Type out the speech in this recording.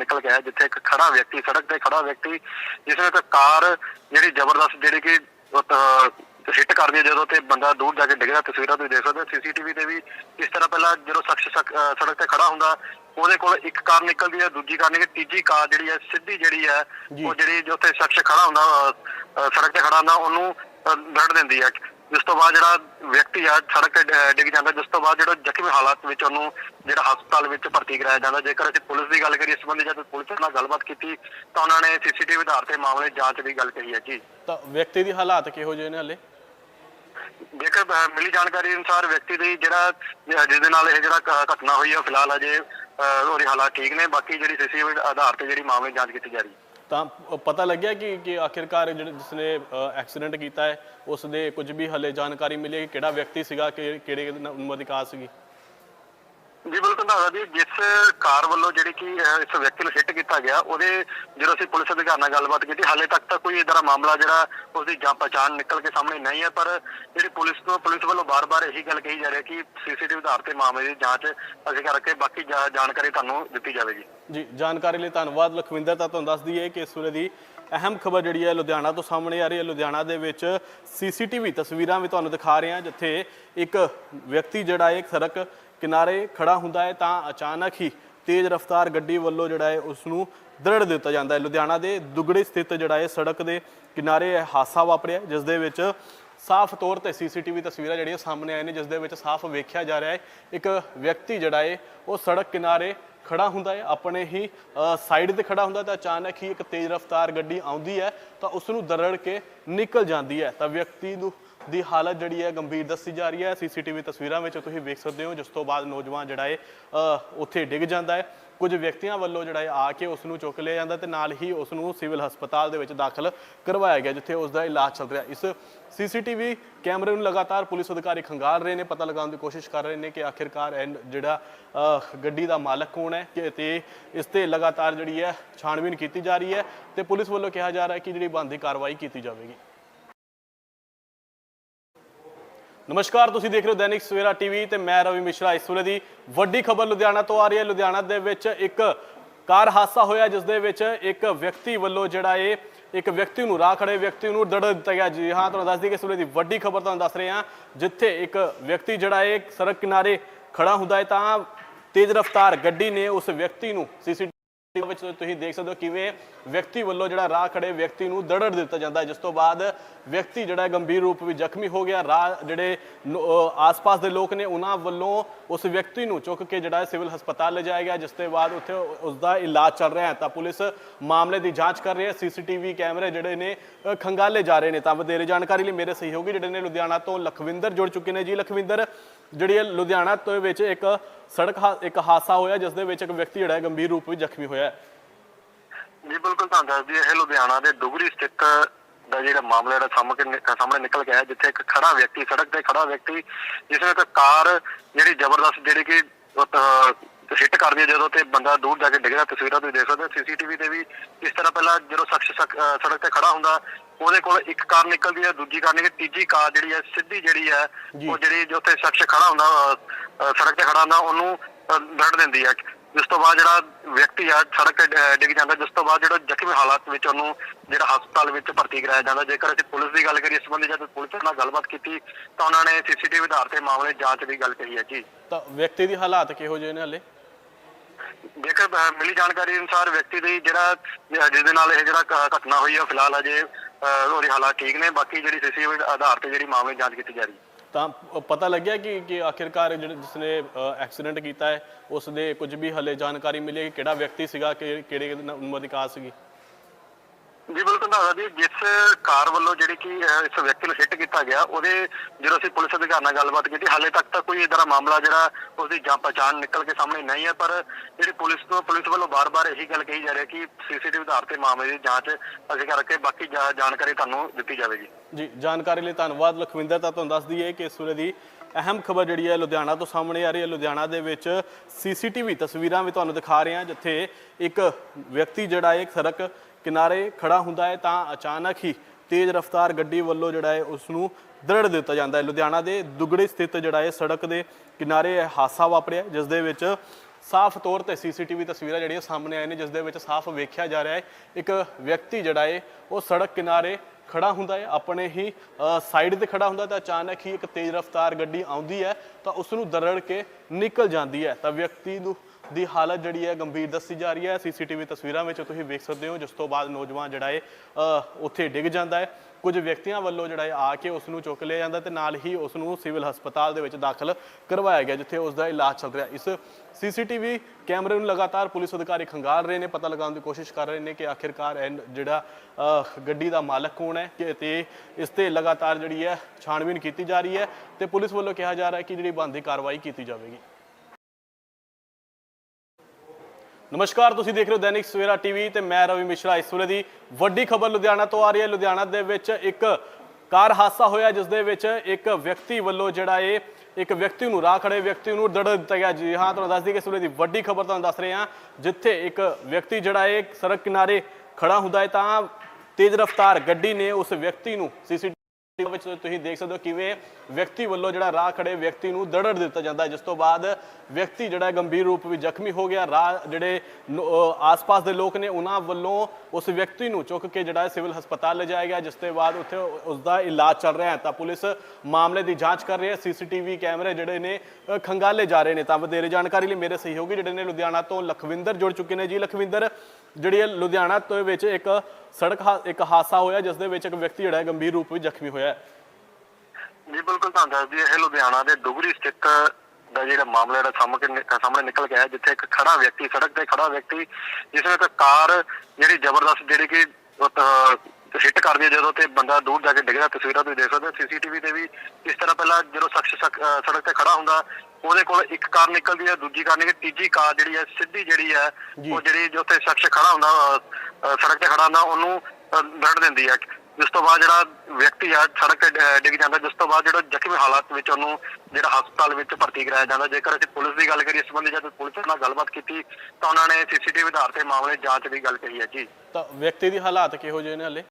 ਨਿਕਲ ਕੇ ਆਇਆ ਜਿੱਥੇ ਇੱਕ ਖੜਾ ਵਿਅਕਤੀ ਸੜਕ ਤੇ ਖੜਾ ਵਿਅਕਤੀ ਜਿਸ ਵਿੱਚ ਇੱਕ ਕਾਰ ਜਿਹੜੀ ਜ਼ਬਰਦਸਤ ਜਿਹੜੀ ਕਿ ਹਿੱਟ ਕਰਦੀ ਹੈ ਜਦੋਂ ਤੇ ਬੰਦਾ ਦੂਰ ਜਾ ਕੇ ਡਿੱਗਦਾ ਤਸਵੀਰਾਂ ਤੁਸੀਂ ਦੇਖ ਸਕਦੇ ਹੋ ਸੀਸੀਟੀਵੀ ਤੇ ਵੀ ਇਸ ਤਰ੍ਹਾਂ ਪਹਿਲਾਂ ਜਦੋਂ ਸ਼ਖਸ ਸੜਕ ਤੇ ਖੜਾ ਹੁੰਦਾ ਉਹਦੇ ਕੋਲ ਇੱਕ ਕਾਰ ਨਿਕਲਦੀ ਹੈ ਦੂਜੀ ਕਾਰ ਨਿਕਲ ਤੀਜੀ ਕਾਰ ਜਿਹੜੀ ਹੈ ਸਿੱਧੀ ਜਿਹੜੀ ਹੈ। ਉਹ ਜਿਹੜੀ ਜੋ ਉੱਥੇ ਸ਼ਖਸ ਖੜਾ ਹੁੰਦਾ ਸੜਕ ਤੇ ਖੜਾ ਹੁੰਦਾ ਉਹਨੂੰ ਦਰੜ ਦਿੰਦੀ ਹੈ ਜਿਸ ਤੋਂ ਬਾਅਦ ਜਿਹੜਾ ਵਿਅਕਤੀ ਆ ਸੜਕ ਡ- ਡਿੱਗ ਜਾਂਦਾ ਜਿਸ ਤੋਂ ਬਾਅਦ ਜਿਹੜਾ ਜ਼ਖਮੀ ਹਾਲਾਤ ਵਿੱਚ ਉਹਨੂੰ ਜਿਹੜਾ ਹਸਪਤਾਲ ਵਿੱਚ ਭਰਤੀ ਕਰਾਇਆ ਜਾਂਦਾ। ਜੇਕਰ ਅਸੀਂ ਪੁਲਿਸ ਦੀ ਗੱਲ ਕਰੀਏ ਇਸ ਸੰਬੰਧੀ ਜਦ ਪੁਲਿਸ ਨਾਲ ਗੱਲਬਾਤ ਕੀਤੀ ਤਾਂ ਉਹਨਾਂ ਨੇ ਸੀਸੀਟੀਵੀ ਆਧਾਰ ਤੇ ਮਾਮਲੇ ਜਾਂਚ ਦੀ ਗੱਲ ਕਹੀ ਹੈ ਜੀ। ਤਾਂ ਵਿਅਕਤੀ ਦੀ ਹਾਲਾਤ ਕਿਹੋ ਜਿਹੇ ਨੇ ਹਲੇ? ਜੇਕਰ ਅਹ, ਮਿਲੀ ਜਾਣਕਾਰੀ ਅਨੁਸਾਰ ਵਿਅਕਤੀ ਦੀ ਜਿਹੜਾ ਅਹ, ਜਿਸ ਦੇ ਨਾਲ ਇਹ ਜਿਹੜਾ ਘਟਨਾ ਹੋਈ ਹੈ ਫਿਲਹਾਲ ਅਜੇ ਅਹ, ਉਹਦੇ ਹਾਲਾਤ ਠੀਕ ਨੇ। ਬਾਕੀ ਜਿਹੜੀ ਸੀਸੀਟੀਵੀ ਆਧਾਰ ਤੇ ਜਿਹੜੀ ਮਾਮਲੇ ਜਾਂਚ ਕੀਤੀ ਜਾ ਰਹੀ ਹੈ। ਤਾਂ ਪਤਾ ਲੱਗਿਆ ਕਿ ਕਿ ਆਖਿਰਕਾਰ ਜਿਹੜੇ ਜਿਸਨੇ ਐਕਸੀਡੈਂਟ ਕੀਤਾ ਹੈ ਉਸ ਦੇ ਕੁਝ ਵੀ ਹਲੇ ਜਾਣਕਾਰੀ ਮਿਲੀ ਕਿ ਕਿਹੜਾ ਵਿਅਕਤੀ ਸੀਗਾ, ਕਿ, ਕਿਹੜੇ ਨ- ਉਮਰ ਦੀ ਕਾਰ ਸੀਗੀ? ਜੀ, ਬਿਲਕੁਲ ਦੱਸਦਾ ਜੀ। ਜਿਸ ਕਾਰ ਵੱਲੋਂ ਜਿਹੜੀ ਕਿ ਇਸ ਵਿਅਕਤੀ ਨੂੰ ਹਿੱਟ ਕੀਤਾ ਗਿਆ, ਉਹਦੇ ਜਦੋਂ ਅਸੀਂ ਪੁਲਿਸ ਅਧਿਕਾਰੀ ਨਾਲ ਗੱਲਬਾਤ ਕੀਤੀ, ਹਾਲੇ ਤੱਕ ਤਾਂ ਕੋਈ ਇਦਾਂ ਦਾ ਮਾਮਲਾ ਜਿਹੜਾ ਉਸ ਜਾਂ ਪਛਾਣ ਨਿਕਲ ਕੇ ਸਾਹਮਣੇ ਨਹੀਂ ਹੈ ਪਰ ਜਿਹੜੀ ਪੁਲਿਸ ਤੋਂ ਪੁਲਿਸ ਵੱਲੋਂ ਬਾਰ-ਬਾਰ ਇਹੀ ਗੱਲ ਕਹੀ ਜਾ ਰਹੀ ਹੈ ਕਿ ਸੀਸੀਟੀਵੀ ਆਧਾਰ ਤੇ ਮਾਮਲੇ ਦੀ ਜਾਂਚ ਅਸੀਂ ਕਰਕੇ ਬਾਕੀ ਜਾਣਕਾਰੀ ਤੁਹਾਨੂੰ ਦਿੱਤੀ ਜਾਵੇਗੀ। ਜੀ, ਜਾਣਕਾਰੀ ਲਈ ਧੰਨਵਾਦ। ਲਖਵਿੰਦਰ ਤਾਂ ਤੁਹਾਨੂੰ ਦੱਸ ਦਈਏ ਕਿ ਇਸ ਵੇਲੇ ਦੀ ਅਹਿਮ ਖਬਰ ਜਿਹੜੀ ਹੈ ਲੁਧਿਆਣਾ ਤੋਂ ਸਾਹਮਣੇ ਆ ਰਹੀ ਹੈ। ਲੁਧਿਆਣਾ ਦੇ ਵਿੱਚ ਸੀਸੀਟੀਵੀ ਤਸਵੀਰਾਂ ਵੀ ਤੁਹਾਨੂੰ ਦਿਖਾ ਰਹੇ ਹਾਂ, ਜਿੱਥੇ ਇੱਕ ਵਿਅਕਤੀ ਜਿਹੜਾ ਹੈ ਸੜਕ ਕਿਨਾਰੇ ਖੜਾ ਹੁੰਦਾ ਹੈ ਤਾਂ ਅਚਾਨਕ ਹੀ ਤੇਜ਼ ਰਫ਼ਤਾਰ ਗੱਡੀ ਵੱਲੋਂ ਜਿਹੜਾ ਹੈ ਉਸ ਨੂੰ ਦਰੜ ਦਿੱਤਾ ਜਾਂਦਾ ਹੈ। ਲੁਧਿਆਣਾ ਦੇ ਦੁਗੜੇ ਸਥਿਤ ਜਿਹੜਾ ਹੈ ਸੜਕ ਦੇ ਕਿਨਾਰੇ ਇਹ ਹਾਦਸਾ ਵਾਪਰਿਆ, ਜਿਸ ਦੇ ਵਿੱਚ ਸਾਫ਼ ਤੌਰ ਤੇ ਸੀਸੀਟੀਵੀ ਤਸਵੀਰਾਂ ਜਿਹੜੀਆਂ ਸਾਹਮਣੇ ਆਏ ਨੇ, ਜਿਸ ਦੇ ਵਿੱਚ ਸਾਫ਼ ਵੇਖਿਆ ਜਾ ਰਿਹਾ ਹੈ। ਇੱਕ ਵਿਅਕਤੀ ਜਿਹੜਾ ਹੈ ਉਹ ਸੜਕ ਕਿਨਾਰੇ ਖੜਾ ਹੁੰਦਾ ਹੈ, ਆਪਣੇ ਹੀ ਸਾਈਡ ਤੇ ਖੜਾ ਹੁੰਦਾ ਤਾਂ ਅਚਾਨਕ ਹੀ ਇੱਕ ਤੇਜ਼ ਰਫ਼ਤਾਰ ਗੱਡੀ ਆਉਂਦੀ ਹੈ ਤਾਂ ਉਸ ਨੂੰ ਦਰੜ ਕੇ ਨਿਕਲ ਜਾਂਦੀ ਹੈ। ਤਾਂ ਵਿਅਕਤੀ ਨੂੰ ਦੀ ਹਾਲਤ ਜਿਹੜੀ ਹੈ ਗੰਭੀਰ ਦੱਸੀ ਜਾ ਰਹੀ ਹੈ। ਸੀਸੀਟੀਵੀ ਤਸਵੀਰਾਂ ਵਿੱਚ ਤੁਸੀਂ ਵੇਖ ਸਕਦੇ ਹੋ, ਜਿਸ ਤੋਂ ਬਾਅਦ ਨੌਜਵਾਨ ਜਿਹੜਾ ਹੈ ਉੱਥੇ ਡਿੱਗ ਜਾਂਦਾ ਹੈ। ਕੁਝ ਵਿਅਕਤੀਆਂ ਵੱਲੋਂ ਜਿਹੜਾ ਹੈ ਆ ਕੇ ਉਸ ਨੂੰ ਚੁੱਕ ਲਿਆ ਜਾਂਦਾ ਤੇ ਨਾਲ ਹੀ ਉਸ ਨੂੰ ਸਿਵਲ ਹਸਪਤਾਲ ਦੇ ਵਿੱਚ ਦਾਖਲ ਕਰਵਾਇਆ ਗਿਆ, ਜਿੱਥੇ ਉਸ ਦਾ ਇਲਾਜ ਚੱਲ ਰਿਹਾ। ਇਸ ਸੀਸੀਟੀਵੀ ਕੈਮਰੇ ਨੂੰ ਲਗਾਤਾਰ ਪੁਲਿਸ ਅਧਿਕਾਰੀ ਖੰਗਾਲ ਰਹੇ ਨੇ, ਪਤਾ ਲਗਾਉਣ ਦੀ ਕੋਸ਼ਿਸ਼ ਕਰ ਰਹੇ ਨੇ ਕਿ ਆਖਿਰਕਾਰ ਇਹ ਜਿਹੜਾ ਗੱਡੀ ਦਾ ਮਾਲਕ ਕੌਣ ਹੈ ਕਿ ਤੇ ਇਸ ਤੇ ਲਗਾਤਾਰ ਜਿਹੜੀ ਹੈ ਛਾਣਬੀਨ ਕੀਤੀ ਜਾ ਰਹੀ ਹੈ ਤੇ ਪੁਲਿਸ ਵੱਲੋਂ ਕਿਹਾ ਜਾ ਰਿਹਾ ਹੈ ਕਿ ਜਿਹੜੀ ਬੰਦੀ ਕਾਰਵਾਈ ਕੀਤੀ ਜਾਵੇਗੀ। ਨਮਸਕਾਰ, ਤੁਸੀਂ ਦੇਖ ਰਹੇ ਹੋ ਦੈਨਿਕ ਸਵੇਰਾ ਟੀਵੀ ਤੇ ਮੈਂ ਰਵੀ ਮਿਸ਼ਰਾ। ਇਸ ਵੇਲੇ ਦੀ ਵੱਡੀ ਖਬਰ ਲੁਧਿਆਣਾ ਤੋਂ ਆ ਰਹੀ ਹੈ। ਲੁਧਿਆਣਾ ਦੇ ਵਿੱਚ ਇੱਕ ਕਾਰ ਹਾਦਸਾ ਹੋਇਆ, ਜਿਸ ਦੇ ਵਿੱਚ ਇੱਕ ਵਿਅਕਤੀ ਵੱਲੋਂ ਜਿਹੜਾ ਇਹ, ਇੱਕ ਵਿਅਕਤੀ ਨੂੰ ਰਾਹ ਖੜੇ ਵਿਅਕਤੀ ਨੂੰ ਦੜ ਦਿੱਤਾ ਗਿਆ। ਜੀ ਹਾਂ, ਤੁਹਾਨੂੰ ਦੱਸ ਦਈਏ ਕਿ ਇਸ ਵੇਲੇ ਦੀ ਵੱਡੀ ਖਬਰ ਤੁਹਾਨੂੰ ਦੱਸ ਰਹੇ ਹਾਂ, ਜਿੱਥੇ ਇੱਕ ਵਿਅਕਤੀ ਜਿਹੜਾ ਇਹ ਸੜਕ ਕਿਨਾਰੇ ਖੜਾ ਹੁੰਦਾ ਹੈ, ਤਾਂ ਤੇਜ਼ ਰਫ਼ਤਾਰ ਗੱਡੀ ਨੇ ਉਸ ਵਿਅਕਤੀ ਨੂੰ ਸੀਸੀਟੀਵੀ ਵਿੱਚ ਤੁਸੀਂ ਦੇਖ ਸਕਦੇ ਹੋ ਕਿਵੇਂ ਵਿਅਕਤੀ ਵੱਲੋਂ ਜਿਹੜਾ ਰਾਹ ਖੜੇ ਵਿਅਕਤੀ ਨੂੰ ਦੜੜ ਦਿੱਤਾ ਜਾਂਦਾ ਹੈ। ਜਿਸ ਤੋਂ ਬਾਅਦ ਵਿਅਕਤੀ ਜਿਹੜਾ ਗੰਭੀਰ ਰੂਪ ਵਿੱਚ ਜ਼ਖਮੀ ਹੋ ਗਿਆ। ਰਾਹ ਜਿਹੜੇ ਆਸ-ਪਾਸ ਦੇ ਲੋਕ ਨੇ, ਉਹਨਾਂ ਵੱਲੋਂ ਉਸ ਵਿਅਕਤੀ ਨੂੰ ਚੁੱਕ ਕੇ ਜਿਹੜਾ ਸਿਵਲ ਹਸਪਤਾਲ ਲਿਜਾਇਆ ਗਿਆ, ਜਿਸ ਤੋਂ ਬਾਅਦ ਉੱਥੇ ਉਸ ਦਾ ਇਲਾਜ ਚੱਲ ਰਿਹਾ ਹੈ। ਤਾਂ ਪੁਲਿਸ ਮਾਮਲੇ ਦੀ ਜਾਂਚ ਕਰ ਰਹੀ ਹੈ। ਸੀਸੀਟੀਵੀ ਕੈਮਰੇ ਜਿਹੜੇ ਨੇ ਅਹ ਖੰਗਾਲੇ ਜਾ ਰਹੇ ਨੇ। ਤਾਂ ਵਧੇਰੇ ਜਾਣਕਾਰੀ ਲਈ ਮੇਰੇ ਸਹਿਯੋਗੀ ਜਿਹੜੇ ਨੇ ਲੁਧਿਆਣਾ ਤੋਂ ਲਖਵਿੰਦਰ ਜੁੜ ਚੁੱਕੇ ਨੇ। ਜੀ ਲਖਵਿੰਦਰ, ਜਿਹੜੀ ਹੈ ਲੁਧਿਆਣਾ ਤੋਂ ਵਿੱਚ ਇੱਕ ਸੜਕ ਇੱਕ ਹਾਦਸਾ ਹੋਇਆ ਜਿਸ ਦੇ ਵਿੱਚ ਇੱਕ ਵਿਅਕਤੀ ਜਿਹੜਾ ਗੰਭੀਰ ਰੂਪ ਵਿੱਚ ਜ਼ਖਮੀ ਹੋਇਆ ਜੀ, ਬਿਲਕੁਲ ਤੁਹਾਨੂੰ ਦੱਸਦੀ ਇਹ ਲੁਧਿਆਣਾ ਦੇ ਡੁਗਰੀ ਸਥਿਤ ਦਾ ਜਿਹੜਾ ਮਾਮਲਾ ਜਿਹੜਾ ਸਾਹਮਣੇ ਸਾਹਮਣੇ ਨਿਕਲ ਕੇ ਜਿੱਥੇ ਇੱਕ ਖੜਾ ਵਿਅਕਤੀ, ਸੜਕ ਤੇ ਖੜਾ ਵਿਅਕਤੀ, ਜਿਸ ਵਿੱਚ ਇੱਕ ਕਾਰ ਜਿਹੜੀ ਜ਼ਬਰਦਸਤ ਜਿਹੜੀ ਕਿ ਹਿੱਟ ਕਰਦੀ ਹੈ, ਜਦੋਂ ਤੇ ਬੰਦਾ ਦੂਰ ਜਾ ਕੇ ਡਿੱਗਦਾ, ਤਸਵੀਰਾਂ ਤੁਸੀਂ ਦੇਖ ਸਕਦੇ ਹੋ, ਸੀਸੀਟੀਵੀ ਤੇ ਵੀ ਇਸ ਤਰ੍ਹਾਂ ਪਹਿਲਾਂ ਜਦੋਂ ਸ਼ਖਸ ਸੜਕ ਤੇ ਖੜਾ ਹੁੰਦਾ ਉਹਦੇ ਕੋਲ ਇੱਕ ਕਾਰ ਨਿਕਲਦੀ ਹੈ ਦੂਜੀ ਕਾਰ ਨਿਕਲ ਤੀਜੀ ਕਾਰ ਜਿਹੜੀ ਹੈ ਸਿੱਧੀ ਜਿਹੜੀ ਹੈ। ਉਹ ਜਿਹੜੀ ਜੋ ਉੱਥੇ ਸ਼ਖਸ ਖੜਾ ਹੁੰਦਾ ਸੜਕ ਤੇ ਖੜਾ ਹੁੰਦਾ ਉਹਨੂੰ ਦਰੜ ਦਿੰਦੀ ਹੈ। ਜਿਸ ਤੋਂ ਬਾਅਦ ਜਿਹੜਾ ਵਿਅਕਤੀ ਆ ਸੜਕ ਡਿੱਗ ਜਾਂਦਾ ਜਿਸ ਤੋਂ ਬਾਅਦ ਜਿਹੜਾ ਜ਼ਖਮੀ ਹਾਲਾਤ ਵਿੱਚ ਉਹਨੂੰ ਜਿਹੜਾ ਹਸਪਤਾਲ ਵਿੱਚ ਭਰਤੀ ਕਰਾਇਆ ਜਾਂਦਾ ਜੇਕਰ ਅਸੀਂ ਪੁਲਿਸ ਦੀ ਗੱਲ ਕਰੀਏ ਇਸ ਸੰਬੰਧੀ ਜਦ ਪੁਲਿਸ ਨਾਲ ਗੱਲਬਾਤ ਕੀਤੀ ਤਾਂ ਉਹਨਾਂ ਨੇ ਸੀਸੀਟੀਵੀ ਆਧਾਰ ਤੇ ਮਾਮਲੇ ਜਾਂਚ ਦੀ ਗੱਲ ਕਹੀ ਹੈ ਜੀ। ਤਾਂ ਵਿਅਕਤੀ ਦੀ ਹਾਲਾਤ ਕਿਹੋ ਜਿਹੇ ਨੇ ਹਲੇ? ਜੇਕਰ ਮਿਲੀ ਜਾਣਕਾਰੀ ਅਨੁਸਾਰ ਵਿਅਕਤੀ ਦੀ ਜਿਹੜਾ ਅਹ, ਜਿਸ ਦੇ ਨਾਲ ਇਹ ਜਿਹੜਾ ਘਟਨਾ ਹੋਈ ਹੈ ਫਿਲਹਾਲ ਅਜੇ ਉਹਦੇ ਹਾਲਾਤ ਠੀਕ ਨੇ, ਬਾਕੀ ਜਿਹੜੀ ਸੀਸੀਟੀਵੀ ਆਧਾਰ ਤੇ ਜਿਹੜੀ ਮਾਮਲੇ ਜਾਂਚ ਕੀਤੀ ਜਾ ਰਹੀ ਹੈ। ਤਾਂ ਪਤਾ ਲੱਗਿਆ ਕਿ ਕਿ ਆਖਿਰਕਾਰ ਜਿਹੜੇ ਜਿਸਨੇ ਐਕਸੀਡੈਂਟ ਕੀਤਾ ਹੈ ਉਸ ਦੇ ਕੁਝ ਵੀ ਹਲੇ ਜਾਣਕਾਰੀ ਮਿਲੀ ਕਿ ਕਿਹੜਾ ਵਿਅਕਤੀ ਸੀਗਾ, ਕਿ ਕਿਹੜੇ ਨ- ਉਮਰ ਦੀ ਕਾਰ ਸੀਗੀ? ਜੀ, ਬਿਲਕੁਲ ਦੱਸਦਾ ਜੀ ਜਿਸ ਕਾਰ ਵੱਲੋਂ ਜਿਹੜੀ ਕਿ ਇਸ ਵਿਅਕਤੀ ਨੂੰ ਹਿੱਟ ਕੀਤਾ ਗਿਆ, ਉਹਦੇ ਜਦੋਂ ਅਸੀਂ ਪੁਲਿਸ ਅਧਿਕਾਰੀ ਨਾਲ ਗੱਲਬਾਤ ਕੀਤੀ, ਹਾਲੇ ਤੱਕ ਤਾਂ ਕੋਈ ਇਦਾਂ ਮਾਮਲਾ ਜਿਹੜਾ ਉਸ ਜਾਂ ਪਛਾਣ ਨਿਕਲ ਕੇ ਸਾਹਮਣੇ ਨਹੀਂ ਹੈ, ਪਰ ਜਿਹੜੀ ਪੁਲਿਸ ਤੋਂ, ਪੁਲਿਸ ਵੱਲੋਂ ਬਾਰ-ਬਾਰ ਇਹੀ ਗੱਲ ਕਹੀ ਜਾ ਰਹੀ ਹੈ ਕਿ ਸੀਸੀਟੀਵੀ ਆਧਾਰ ਤੇ ਮਾਮਲੇ ਦੀ ਜਾਂਚ ਅਸੀਂ ਕਰਕੇ ਬਾਕੀ ਜਾਣਕਾਰੀ ਤੁਹਾਨੂੰ ਦਿੱਤੀ ਜਾਵੇਗੀ। ਜੀ, ਜਾਣਕਾਰੀ ਲਈ ਧੰਨਵਾਦ। ਲਖਵਿੰਦਰ ਤਾਂ ਤੁਹਾਨੂੰ ਦੱਸ ਦਈਏ ਕਿ ਇਸ ਵੇਲੇ ਦੀ ਅਹਿਮ ਖਬਰ ਜਿਹੜੀ ਹੈ ਲੁਧਿਆਣਾ ਤੋਂ ਸਾਹਮਣੇ ਆ ਰਹੀ ਹੈ। ਲੁਧਿਆਣਾ ਦੇ ਵਿੱਚ ਸੀਸੀਟੀਵੀ ਤਸਵੀਰਾਂ ਵੀ ਤੁਹਾਨੂੰ ਦਿਖਾ ਰਹੇ ਹਾਂ, ਜਿੱਥੇ ਇੱਕ ਵਿਅਕਤੀ ਜਿਹੜਾ ਹੈ ਸੜਕ ਕਿਨਾਰੇ ਖੜਾ ਹੁੰਦਾ ਹੈ ਤਾਂ ਅਚਾਨਕ ਹੀ ਤੇਜ਼ ਰਫ਼ਤਾਰ ਗੱਡੀ ਵੱਲੋਂ ਜਿਹੜਾ ਹੈ ਉਸ ਨੂੰ ਦਰੜ ਦਿੱਤਾ ਜਾਂਦਾ ਹੈ। ਲੁਧਿਆਣਾ ਦੇ ਦੁਗੜੇ ਸਥਿਤ ਜਿਹੜਾ ਹੈ ਸੜਕ ਦੇ ਕਿਨਾਰੇ ਇਹ ਹਾਦਸਾ ਵਾਪਰਿਆ, ਜਿਸ ਦੇ ਵਿੱਚ ਸਾਫ਼ ਤੌਰ ਤੇ ਸੀਸੀਟੀਵੀ ਤਸਵੀਰਾਂ ਜਿਹੜੀਆਂ ਸਾਹਮਣੇ ਆਏ ਨੇ, ਜਿਸ ਦੇ ਵਿੱਚ ਸਾਫ਼ ਵੇਖਿਆ ਜਾ ਰਿਹਾ ਹੈ। ਇੱਕ ਵਿਅਕਤੀ ਜਿਹੜਾ ਹੈ ਉਹ ਸੜਕ ਕਿਨਾਰੇ ਖੜਾ ਹੁੰਦਾ ਹੈ, ਆਪਣੇ ਹੀ ਸਾਈਡ ਤੇ ਖੜਾ ਹੁੰਦਾ ਤਾਂ ਅਚਾਨਕ ਹੀ ਇੱਕ ਤੇਜ਼ ਰਫ਼ਤਾਰ ਗੱਡੀ ਆਉਂਦੀ ਹੈ ਤਾਂ ਉਸ ਨੂੰ ਦਰੜ ਕੇ ਨਿਕਲ ਜਾਂਦੀ ਹੈ। ਤਾਂ ਵਿਅਕਤੀ ਨੂੰ ਦੀ ਹਾਲਤ ਜਿਹੜੀ ਹੈ ਗੰਭੀਰ ਦੱਸੀ ਜਾ ਰਹੀ ਹੈ। ਸੀਸੀਟੀਵੀ ਤਸਵੀਰਾਂ ਵਿੱਚ ਤੁਸੀਂ ਵੇਖ ਸਕਦੇ ਹੋ, ਜਿਸ ਤੋਂ ਬਾਅਦ ਨੌਜਵਾਨ ਜਿਹੜਾ ਹੈ ਉੱਥੇ ਡਿੱਗ ਜਾਂਦਾ ਹੈ। ਕੁਝ ਵਿਅਕਤੀਆਂ ਵੱਲੋਂ ਜਿਹੜਾ ਹੈ ਆ ਕੇ ਉਸ ਨੂੰ ਚੁੱਕ ਲਿਆ ਜਾਂਦਾ ਤੇ ਨਾਲ ਹੀ ਉਸ ਨੂੰ ਸਿਵਲ ਹਸਪਤਾਲ ਦੇ ਵਿੱਚ ਦਾਖਲ ਕਰਵਾਇਆ ਗਿਆ, ਜਿੱਥੇ ਉਸ ਦਾ ਇਲਾਜ ਚੱਲ ਰਿਹਾ। ਇਸ ਸੀਸੀਟੀਵੀ ਕੈਮਰੇ ਨੂੰ ਲਗਾਤਾਰ ਪੁਲਿਸ ਅਧਿਕਾਰੀ ਖੰਗਾਲ ਰਹੇ ਨੇ, ਪਤਾ ਲਗਾਉਣ ਦੀ ਕੋਸ਼ਿਸ਼ ਕਰ ਰਹੇ ਨੇ ਕਿ ਆਖਿਰਕਾਰ ਇਹ ਜਿਹੜਾ ਗੱਡੀ ਦਾ ਮਾਲਕ ਕੌਣ ਹੈ ਕਿ ਤੇ ਇਸ ਤੇ ਲਗਾਤਾਰ ਜਿਹੜੀ ਹੈ ਛਾਣਬੀਨ ਕੀਤੀ ਜਾ ਰਹੀ ਹੈ ਤੇ ਪੁਲਿਸ ਵੱਲੋਂ ਕਿਹਾ ਜਾ ਰਿਹਾ ਹੈ ਕਿ ਜਿਹੜੀ ਬਣਦੀ ਕਾਰਵਾਈ ਕੀਤੀ ਜਾਵੇਗੀ। ਨਮਸਕਾਰ, ਤੁਸੀਂ ਦੇਖ ਰਹੇ ਹੋ ਦੈਨਿਕ ਸਵੇਰਾ ਟੀਵੀ ਤੇ ਮੈਂ ਰਵੀ ਮਿਸ਼ਰਾ। ਇਸ ਵੇਲੇ ਦੀ ਵੱਡੀ ਖਬਰ ਲੁਧਿਆਣਾ ਤੋਂ ਆ ਰਹੀ ਹੈ। ਲੁਧਿਆਣਾ ਦੇ ਵਿੱਚ ਇੱਕ ਕਾਰ ਹਾਦਸਾ ਹੋਇਆ, ਜਿਸ ਦੇ ਵਿੱਚ ਇੱਕ ਵਿਅਕਤੀ ਵੱਲੋਂ ਜਿਹੜਾ ਇਹ ਇੱਕ ਵਿਅਕਤੀ ਨੂੰ ਰਾਹ ਖੜੇ ਵਿਅਕਤੀ ਨੂੰ ਦੜ ਦਿੱਤਾ ਗਿਆ। ਜੀ ਹਾਂ, ਤੁਹਾਨੂੰ ਦੱਸ ਦਈਏ ਕਿ ਇਸ ਵੇਲੇ ਦੀ ਵੱਡੀ ਖਬਰ ਤੁਹਾਨੂੰ ਦੱਸ ਰਹੇ ਹਾਂ, ਜਿੱਥੇ ਇੱਕ ਵਿਅਕਤੀ ਜਿਹੜਾ ਇਹ ਸੜਕ ਕਿਨਾਰੇ ਖੜਾ ਹੁੰਦਾ ਹੈ, ਤਾਂ ਤੇਜ਼ ਰਫ਼ਤਾਰ ਗੱਡੀ ਨੇ ਉਸ ਵਿਅਕਤੀ ਨੂੰ ਸੀਸੀਟੀਵੀ ਵਿੱਚ ਤੁਸੀਂ ਦੇਖ ਸਕਦੇ ਹੋ ਕਿਵੇਂ ਵਿਅਕਤੀ ਵੱਲੋਂ ਜਿਹੜਾ ਰਾਹ ਖੜੇ ਵਿਅਕਤੀ ਨੂੰ ਦੜੜ ਦਿੱਤਾ ਜਾਂਦਾ ਹੈ। ਜਿਸ ਤੋਂ ਬਾਅਦ ਵਿਅਕਤੀ ਜਿਹੜਾ ਗੰਭੀਰ ਰੂਪ ਵਿੱਚ ਜ਼ਖਮੀ ਹੋ ਗਿਆ। ਰਾਹ ਜਿਹੜੇ ਆਸ-ਪਾਸ ਦੇ ਲੋਕ ਨੇ, ਉਹਨਾਂ ਵੱਲੋਂ ਉਸ ਵਿਅਕਤੀ ਨੂੰ ਚੁੱਕ ਕੇ ਜਿਹੜਾ ਸਿਵਲ ਹਸਪਤਾਲ ਲਿਜਾਇਆ ਗਿਆ, ਜਿਸ ਤੋਂ ਬਾਅਦ ਉੱਥੇ ਉਸ ਦਾ ਇਲਾਜ ਚੱਲ ਰਿਹਾ ਹੈ। ਤਾਂ ਪੁਲਿਸ ਮਾਮਲੇ ਦੀ ਜਾਂਚ ਕਰ ਰਹੀ ਹੈ। ਸੀਸੀਟੀਵੀ ਕੈਮਰੇ ਜਿਹੜੇ ਨੇ ਅਹ ਖੰਗਾਲੇ ਜਾ ਰਹੇ ਨੇ। ਤਾਂ ਵਧੇਰੇ ਜਾਣਕਾਰੀ ਲਈ ਮੇਰੇ ਸਹਿਯੋਗੀ ਜਿਹੜੇ ਨੇ ਲੁਧਿਆਣਾ ਤੋਂ ਲਖਵਿੰਦਰ ਜੁੜ ਚੁੱਕੇ ਨੇ। ਜੀ, ਲਖਵਿੰਦਰ ਜਿਹੜੀ ਲੁਧਿਆਣਾ ਤੋਂ ਵਿੱਚ ਇੱਕ ਸੜਕ ਇੱਕ ਹਾਦਸਾ ਹੋਇਆ, ਜਿਸ ਦੇ ਵਿੱਚ ਇੱਕ ਵਿਅਕਤੀ ਜਿਹੜਾ ਗੰਭੀਰ ਰੂਪ ਵਿੱਚ ਜ਼ਖਮੀ ਹੋਇਆ ਹੈ। ਜੀ, ਬਿਲਕੁਲ ਤੁਹਾਨੂੰ ਦੱਸ ਦਈਏ, ਇਹ ਲੁਧਿਆਣਾ ਦੇ ਦੁਗਰੀ ਸਥਿਤ ਦਾ ਜਿਹੜਾ ਮਾਮਲਾ ਜਿਹੜਾ ਸਾਹਮਣੇ ਸਾਹਮਣੇ ਨਿਕਲ ਗਿਆ ਆਇਆ, ਜਿੱਥੇ ਇੱਕ ਖੜਾ ਵਿਅਕਤੀ, ਸੜਕ ਤੇ ਖੜਾ ਵਿਅਕਤੀ, ਜਿਸ ਨੇ ਇੱਕ ਕਾਰ ਜਿਹੜੀ ਜ਼ਬਰਦਸਤ ਜਿਹੜੀ ਕਿ ਹਿੱਟ ਕਰਦੀ ਹੈ ਜਦੋਂ ਤੇ ਬੰਦਾ ਦੂਰ ਜਾ ਕੇ ਡਿੱਗਦਾ ਤਸਵੀਰਾਂ ਤੁਸੀਂ ਦੇਖ ਸਕਦੇ ਹੋ ਸੀਸੀਟੀਵੀ ਤੇ ਵੀ ਇਸ ਤਰ੍ਹਾਂ ਪਹਿਲਾਂ ਜਦੋਂ ਸ਼ਖਸ ਸੜਕ ਤੇ ਖੜਾ ਹੁੰਦਾ ਉਹਦੇ ਕੋਲ ਇੱਕ ਕਾਰ ਨਿਕਲਦੀ ਹੈ ਦੂਜੀ ਕਾਰ ਨਿਕਲ ਤੀਜੀ ਕਾਰ ਜਿਹੜੀ ਹੈ ਸਿੱਧੀ ਜਿਹੜੀ ਹੈ। ਉਹ ਜਿਹੜੀ ਜੋ ਉੱਥੇ ਸ਼ਖਸ ਖੜਾ ਹੁੰਦਾ ਸੜਕ ਤੇ ਖੜਾ ਹੁੰਦਾ ਉਹਨੂੰ ਦੜ ਦਿੰਦੀ ਹੈ। ਜਿਸ ਤੋਂ ਬਾਅਦ ਜਿਹੜਾ ਵਿਅਕਤੀ ਆ ਸੜਕ ਤੇ ਡਿੱਗ ਜਾਂਦਾ ਜਿਸ ਤੋਂ ਬਾਅਦ ਜਿਹੜਾ ਜ਼ਖਮੀ ਹਾਲਾਤ ਵਿੱਚ ਉਹਨੂੰ ਜਿਹੜਾ ਹਸਪਤਾਲ ਵਿੱਚ ਭਰਤੀ ਕਰਾਇਆ ਜਾਂਦਾ ਜੇਕਰ ਅਸੀਂ ਪੁਲਿਸ ਦੀ ਗੱਲ ਕਰੀਏ ਇਸ ਸੰਬੰਧੀ ਜਦ ਪੁਲਿਸ ਨਾਲ ਗੱਲਬਾਤ ਕੀਤੀ ਤਾਂ ਉਹਨਾਂ ਨੇ ਸੀਸੀਟੀਵੀ ਆਧਾਰ ਤੇ ਮਾਮਲੇ ਜਾਂਚ ਦੀ ਗੱਲ ਕਹੀ ਹੈ ਜੀ। ਤਾਂ ਵਿਅਕਤੀ ਦੀ ਹਾਲਾਤ ਕਿਹੋ ਜਿਹੇ ਨੇ ਹਲੇ?